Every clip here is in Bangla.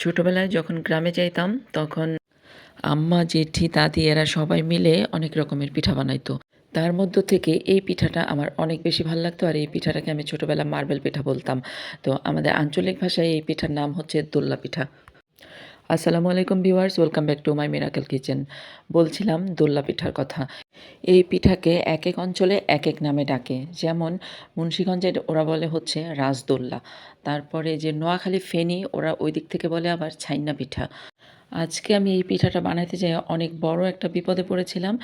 ছোটোবেলায় যখন গ্রামে যাইতাম, তখন আম্মা, জেঠি, দাদি এরা সবাই মিলে অনেক রকমের পিঠা বানাইতো। তার মধ্য থেকে এই পিঠাটা আমার অনেক বেশি ভালো লাগতো আর এই পিঠাটাকে আমি ছোটোবেলা মার্বেল পিঠা বলতাম। তো আমাদের আঞ্চলিক ভাষায় এই পিঠার নাম হচ্ছে দোল্লা পিঠা। আসসালামু আলাইকুম viewers, welcome back to my miracle kitchen. বলছিলাম দোল্লা পিঠার কথা। এই পিঠাকে এক এক অঞ্চলে এক এক নামে ডাকে। যেমন মুন্সীগঞ্জে ওরা বলে হচ্ছে রাজদোল্লা তারপরে যে নোয়াখালী ফেনী, ওরা ওই দিক থেকে বলে আবার ছাইনা পিঠা। আজকে আমি এই পিঠাটা বানাইতে যাই অনেক বড় একটা বিপদে পড়েছিলাম।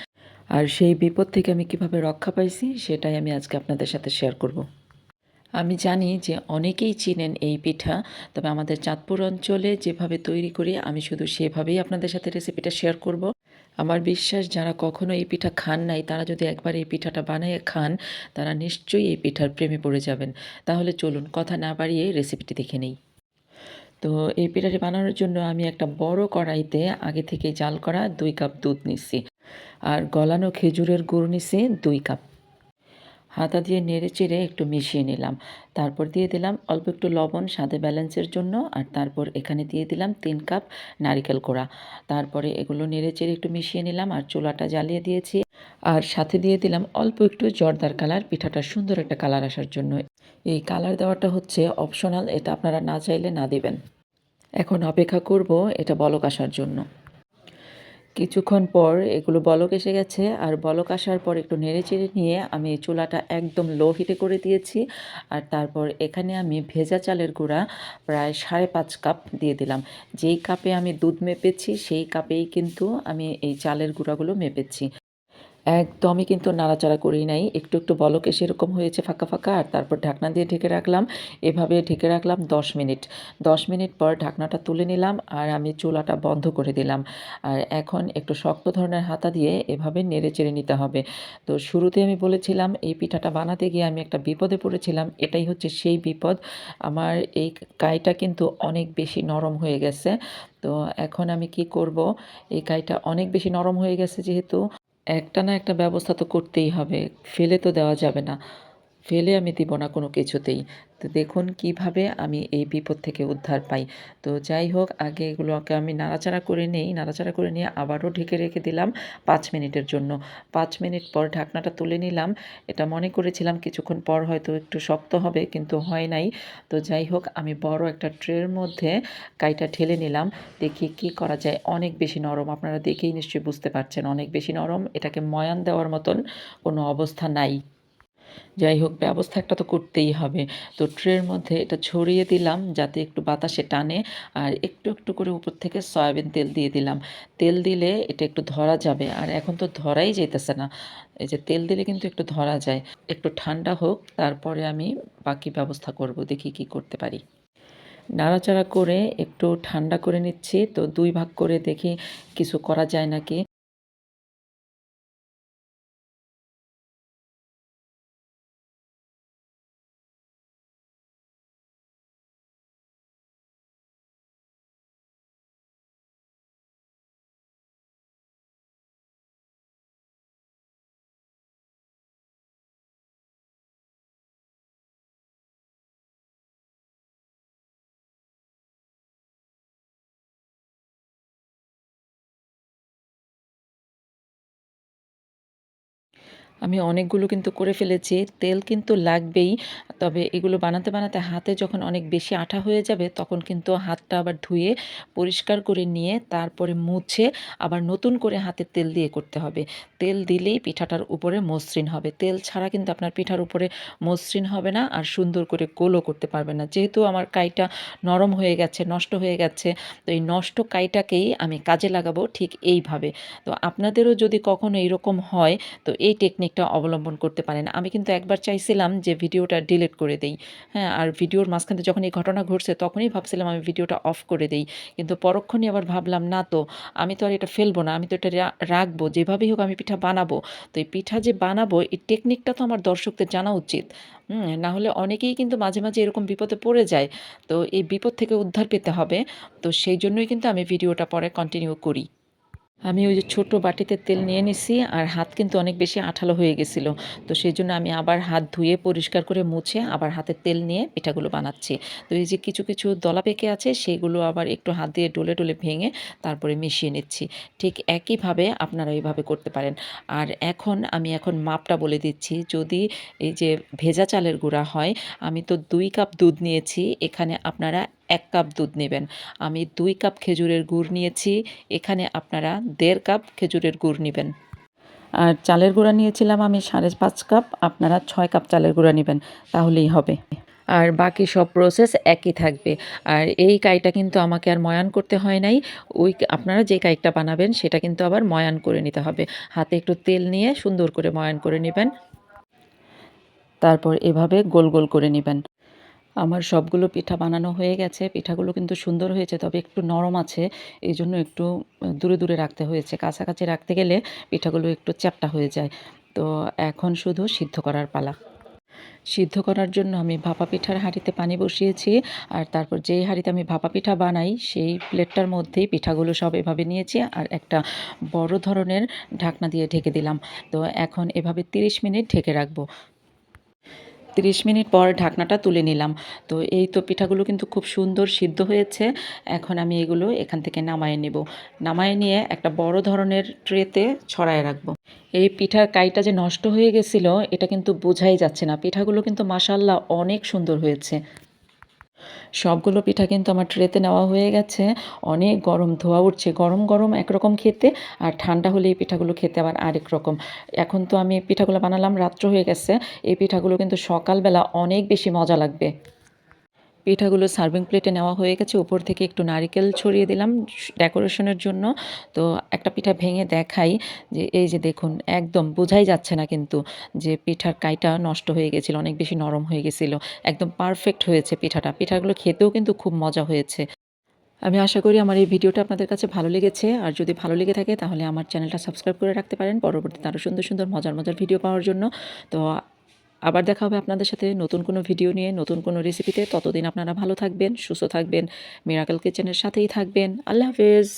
আর সেই বিপদ থেকে আমি কীভাবে রক্ষা পাইছি, সেটাই আমি আজকে আপনাদের সাথে শেয়ার করব। আমি জানি যে অনেকেই চিনেন এই পিঠা, তবে আমাদের চাঁদপুর অঞ্চলে যেভাবে তৈরি করি, আমি শুধু সেভাবেই আপনাদের সাথে রেসিপিটা শেয়ার করব। আমার বিশ্বাস, যারা কখনো এই পিঠা খান নাই, তারা যদি একবার এই পিঠাটা বানিয়ে খান, তারা নিশ্চয়ই এই পিঠার প্রেমে পড়ে যাবেন। তাহলে চলুন কথা না বাড়িয়ে রেসিপিটি দেখে নেই। তো এই পিঠাটি বানানোর জন্য আমি একটা বড় কড়াইতে আগে থেকে জাল করা দুই কাপ দুধ নিচ্ছি, আর গলানো খেজুরের গুড় নিচ্ছি দুই কাপ। হাতা দিয়ে নেড়ে চেড়ে একটু মিশিয়ে নিলাম। তারপর দিয়ে দিলাম অল্প একটু লবণ স্বাদে ব্যালেন্সের জন্য আর তারপর এখানে দিয়ে দিলাম তিন কাপ নারিকেল কোড়া তারপরে এগুলো নেড়ে চেড়ে একটু মিশিয়ে নিলাম আর চুলাটা জ্বালিয়ে দিয়েছি। আর সাথে দিয়ে দিলাম অল্প একটু জর্দার কালার, পিঠাটা সুন্দর একটা কালার আসার জন্য। এই কালার দেওয়াটা হচ্ছে অপশনাল এটা আপনারা না চাইলে না দিবেন। এখন অপেক্ষা করব এটা বলক আসার জন্য। কিছুক্ষণ পর এগুলো বলক এসে গেছে, আর বলক আসার পর একটু নেড়ে চেড়ে নিয়ে আমি চুলাটা একদম লো হিটে করে দিয়েছি, আর তারপর এখানে আমি ভেজা চালের গুঁড়া প্রায় সাড়ে পাঁচ কাপ দিয়ে দিলাম। যেই কাপে আমি দুধ মেপেছি, সেই কাপেই কিন্তু আমি এই চালের গুঁড়াগুলো মেপেছি। একদমই কিন্তু নাড়াচাড়া করি নাই। একটু একটু বলক এসে এরকম হয়েছে ফাঁকা ফাঁকা, আর তারপর ঢাকনা দিয়ে ঢেকে রাখলাম। এভাবে ঢেকে রাখলাম দশ মিনিট। দশ মিনিট পর ঢাকনাটা তুলে নিলাম আর আমি চুলাটা বন্ধ করে দিলাম। আর এখন একটু শক্ত ধরনের হাতা দিয়ে এভাবে নেড়ে চেড়ে নিতে হবে। তো শুরুতে আমি বলেছিলাম, এই পিঠাটা বানাতে গিয়ে আমি একটা বিপদে পড়েছিলাম। এটাই হচ্ছে সেই বিপদ। আমার এই কাইটা কিন্তু অনেক বেশি নরম হয়ে গেছে। তো এখন আমি কি করব? এই কাইটা অনেক বেশি নরম হয়ে গেছে যেহেতু। একটা না একটা ব্যবস্থা তো করতেই হবে। ফেলে তো দেওয়া যাবে না। ফেলে আমি দিব না কোনো কিছুতেই। তো দেখুন কীভাবে আমি এই বিপদ থেকে উদ্ধার পাই। তো যাই হোক, আগে এগুলোকে আমি নাড়াচাড়া করে নেই, নাড়াচাড়া করে নিয়ে আবারও ঢেকে রেখে দিলাম পাঁচ মিনিটের জন্য। পাঁচ মিনিট পর ঢাকনাটা তুলে নিলাম। এটা মনে করেছিলাম কিছুক্ষণ পর হয়তো একটু শক্ত হবে, কিন্তু হয় নাই। তো যাই হোক, আমি বড় একটা ট্রের মধ্যে কাইটা ঠেলে নিলাম। দেখি কি করা যায়। অনেক বেশি নরম। আপনারা দেখেই নিশ্চয়ই বুঝতে পারছেন, অনেক বেশি নরম। এটাকে ময়ান দেওয়ার মতন কোনো অবস্থা নাই। যাই হোক ব্যবস্থা একটা তো করতেই হবে। তো ট্রের মধ্যে এটা ছড়িয়ে দিলাম যাতে একটু বাতাসে টানে আর একটু একটু করে উপর থেকে সয়াবিন তেল দিয়ে দিলাম। তেল দিলে এটা একটু ধরা যাবে আর এখন তো ধরাই যেতেছে না। এই যে তেল দিলে কিন্তু একটু ধরা যায়। একটু ঠান্ডা হোক, তারপরে আমি বাকি ব্যবস্থা করব, দেখি কি করতে পারি। নাড়াচাড়া করে একটু ঠান্ডা করে নিচ্ছি। তো দুই ভাগ করে দেখি কিছু করা যায় নাকি। আমি অনেকগুলো কিন্তু করে ফেলেছি, তেল কিন্তু লাগবেই। তবে এগুলো বানাতে বানাতে হাতে যখন অনেক বেশি আঠা হয়ে যাবে, তখন কিন্তু হাতটা আবার ধুয়ে পরিষ্কার করে নিয়ে তারপরে মুছে আবার নতুন করে হাতে তেল দিয়ে করতে হবে। তেল দিলেই পিঠাটার উপরে মসৃণ হবে। তেল ছাড়া কিন্তু আপনার পিঠার উপরে মসৃণ হবে না আর সুন্দর করে গোলও করতে পারবে না। যেহেতু আমার কাইটা নরম হয়ে গেছে, নষ্ট হয়ে গেছে, তো এই নষ্ট কাইটাকেই আমি কাজে লাগাবো ঠিক এইভাবে। তো আপনাদেরও যদি কখনো এরকম হয়, তো এই টেকনিক টেকনিকটা অবলম্বন করতে পারেন। আমি কিন্তু একবার চাইছিলাম যে ভিডিওটা ডিলিট করে দেই। হ্যাঁ আর ভিডিওর মাঝখানে যখন এই ঘটনা ঘটছে তখনই ভাবছিলাম আমি ভিডিওটা অফ করে দেই। কিন্তু পরক্ষণই আবার ভাবলাম, না তো, আমি তো আর এটা ফেলব না, আমি তো এটা রাখব, যেভাবেই হোক আমি পিঠা বানাবো। তো এই পিঠা যে বানাবো, এই টেকনিকটা তো আমার দর্শকদের জানা উচিত। না হলে অনেকেই কিন্তু মাঝে মাঝে এরকম বিপদে পড়ে যায়। তো এই বিপদ থেকে উদ্ধার পেতে হবে। তো সেই জন্যই কিন্তু আমি ভিডিওটা পরে কন্টিনিউ করি। আমি ওই যে ছোট বাটিতে তেল নিয়ে নিছি আর হাত কিন্তু অনেক বেশি আঠালো হয়ে গেছিল। তো সেই জন্য আমি আবার হাত ধুয়ে পরিষ্কার করে মুছে আবার হাতে তেল নিয়ে পিঠাগুলো বানাচ্ছি। তো এই যে কিছু কিছু দলা পেকে আছে সেগুলো আবার একটু হাত দিয়ে ডলে ডলে ভেঙে তারপরে মিশিয়ে নিচ্ছি। ঠিক একইভাবে আপনারা এইভাবে করতে পারেন। আর এখন আমি এখন মাপটা বলে দিচ্ছি। যদি এই যে ভেজা চালের গুঁড়া হয়, আমি তো দুই কাপ দুধ নিয়েছি। এখানে আপনারা এক কাপ দুধ নেবেন। আমি দুই কাপ খেজুরের গুড় নিয়েছি, এখানে আপনারা দেড় কাপ খেজুরের গুড় নেবেন। আর চালের গুঁড়া নিয়েছিলাম আমি সাড়ে পাঁচ কাপ, আপনারা ছয় কাপ চালের গুঁড়া নেবেন, তাহলেই হবে। আর বাকি সব প্রসেস একই থাকবে। আর এই কাইটা কিন্তু আমাকে আর ময়ান করতে হয় নাই, ওই আপনারা যে কাইকটা বানাবেন সেটা কিন্তু আবার ময়ান করে নিতে হবে। হাতে একটু তেল নিয়ে সুন্দর করে ময়ান করে নেবেন। তারপর এভাবে গোল গোল করে নেবেন। আমার সবগুলো পিঠা বানানো হয়ে গেছে। পিঠাগুলো কিন্তু সুন্দর হয়েছে, তবে একটু নরম আছে। এই জন্য একটু দূরে দূরে রাখতে হয়েছে। কাছাকাছি রাখতে গেলে পিঠাগুলো একটু চ্যাপটা হয়ে যায়। তো এখন শুধু সিদ্ধ করার পালা। সিদ্ধ করার জন্য আমি ভাপা পিঠার হাঁড়িতে পানি বসিয়েছি। আর তারপর যেই হাঁড়িতে আমি ভাপা পিঠা বানাই, সেই প্লেটটার মধ্যেই পিঠাগুলো সব এভাবে নিয়েছি। আর একটা বড় ধরনের ঢাকনা দিয়ে ঢেকে দিলাম। তো এখন এভাবে 30 মিনিট ঢেকে রাখব। তিরিশ মিনিট পর ঢাকনাটা তুলে নিলাম। তো এই তো পিঠাগুলো কিন্তু খুব সুন্দর সিদ্ধ হয়েছে। এখন আমি এগুলো এখান থেকে নামায়ে নেব। নামায়ে নিয়ে একটা বড় ধরনের ট্রেতে ছড়ায় রাখব। এই পিঠার কাইটা যে নষ্ট হয়ে গেছিল, এটা কিন্তু বোঝাই যাচ্ছে না। পিঠাগুলো কিন্তু মাসাল্লাহ অনেক সুন্দর হয়েছে। সবগুলো পিঠা কিন্তু আমার ট্রেতে নেওয়া হয়ে গেছে। অনেক গরম ধোয়া উঠছে। গরম গরম একরকম খেতে আর ঠান্ডা হলে এই পিঠাগুলো খেতে আবার আরেক রকম। এখন তো আমি পিঠাগুলো বানালাম, রাত্র হয়ে গেছে। এই পিঠাগুলো কিন্তু সকালবেলা অনেক বেশি মজা লাগবে। পিঠাগুলো সার্ভিং প্লেটে নেওয়া হয়ে গেছে। উপর থেকে একটু নারিকেল ছড়িয়ে দিলাম ডেকোরেশনের জন্য। তো একটা পিঠা ভেঙে দেখাই যে, এই যে দেখুন, একদম বোঝাই যাচ্ছে না কিন্তু যে পিঠার কাইটা নষ্ট হয়ে গেছিল, অনেক বেশি নরম হয়ে গেছিল। একদম পারফেক্ট হয়েছে পিঠাটা। পিঠাগুলো খেতেও কিন্তু খুব মজা হয়েছে। আমি আশা করি আমার এই ভিডিওটা আপনাদের কাছে ভালো লেগেছে। আর যদি ভালো লেগে থাকে তাহলে আমার চ্যানেলটা সাবস্ক্রাইব করে রাখতে পারেন। পরবর্তীতে আরও সুন্দর সুন্দর মজার মজার ভিডিও পাওয়ার জন্য। তো আবার দেখা হবে আপনাদের সাথে নতুন কোনো ভিডিও নিয়ে, নতুন কোনো রেসিপিতে ততদিন আপনারা ভালো থাকবেন, সুস্থ থাকবেন মিরাকেল কিচেনের সাথেই থাকবেন। আল্লাহ হাফেজ।